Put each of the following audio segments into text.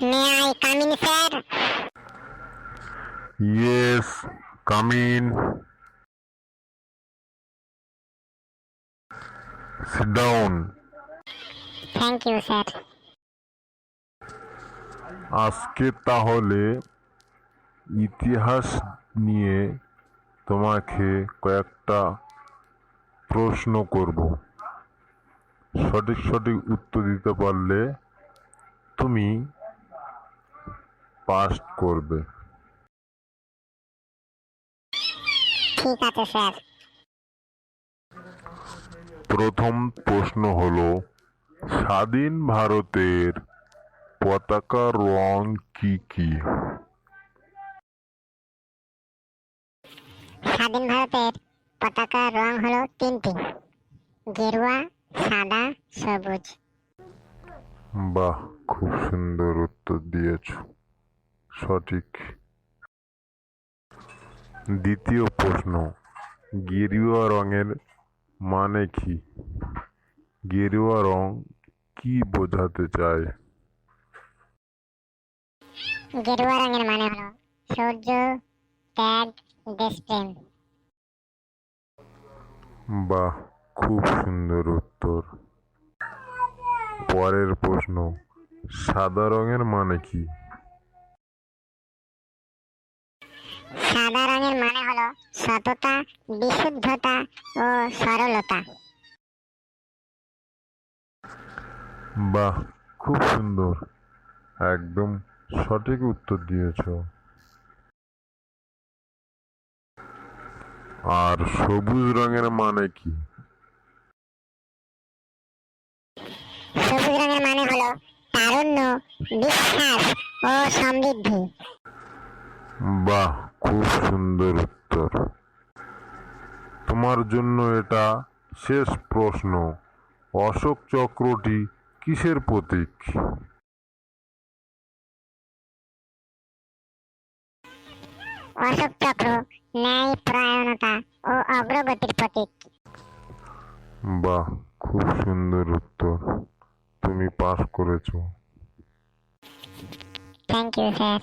May I come in sir Yes, come in. Sit down. Thank you sir আজকে তাহলে ইতিহাস নিয়ে তোমাকে কয়েকটা প্রশ্ন করব সঠিক সঠিক উত্তর দিতে পারলে তুমি পাস করবে। ঠিক আছে স্যার। প্রথম প্রশ্ন হলো স্বাধীন ভারতের পতাকার রং কি কি? স্বাধীন ভারতের পতাকার রং হলো তিনটি গেরুয়া সাদা সবুজ। বাহ খুব সুন্দর উত্তর দিয়েছ। সঠিক। দ্বিতীয় প্রশ্ন গেরুয়া রঙের মানে কি? গেরুয়া রং কি বোঝাতে চায়? গেরুয়া রঙের মানে হলো সূর্য ত্যাগ দেশপ্রেম। বাহ খুব সুন্দর উত্তর। পরের প্রশ্ন সাদা রঙের মানে কি? সাদা রঙের মানে হলো সততা বিশুদ্ধতা ও সরলতা। বাহ খুব সুন্দর। একদম সঠিক উত্তর দিয়েছ। আর সবুজ রঙের মানে কি? সবুজ রঙের মানে হলো তারুণ্য বিশ্বাস ও সমৃদ্ধি। বাহ খুব সুন্দর উত্তর। তোমার জন্য এটা শেষ প্রশ্ন। অশোক চক্রটি কিসের প্রতীক? অশোক চক্র ন্যায় পরায়ণতা ও অগ্রগতির প্রতীক। বাহ খুব সুন্দর উত্তর। তুমি পাস করেছ। থ্যাংক ইউ স্যার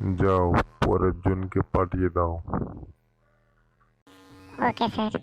जाओ और अर्जुन के पाटिए दाओ। Okay sir